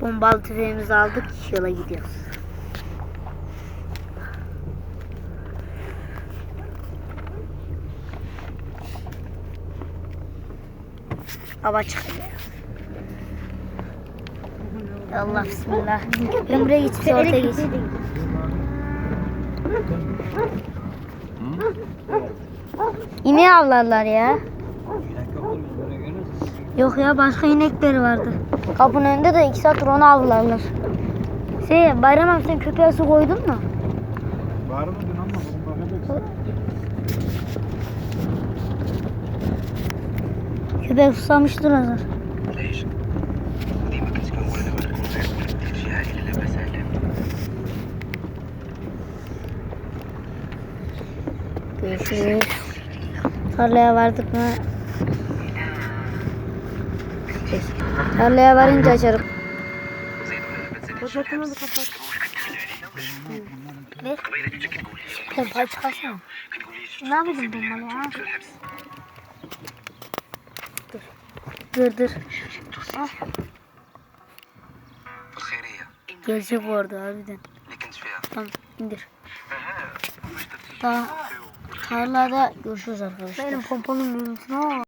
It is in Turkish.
Bombalı tüfeğimizi aldık. Yola gidiyoruz. Hava çıkıyor. Allah bismillah. Ben buraya sen ortaya geç. İneği avlarlar ya. Yok ya başka inekleri vardı. Kapının önünde de iki saattir onu avlarlar. Şey Bayram abi sen köpeğe su koydun mu? Bağırmadın ama bunu bakacaksın. Köpek susamıştır hazır. Görüşürüz. Tarlaya vardık mı? Peki. Tarlaya varınca açarım. Ocakını bir kapat. Ne? Pompayı çıkarsana. Ne yapayım pompalı ya? Dur. Dur dur. Ah. Gerçek vardı harbiden. Tamam indir. Daha tarlada görüşürüz arkadaşlar. Benim pompalım yürütme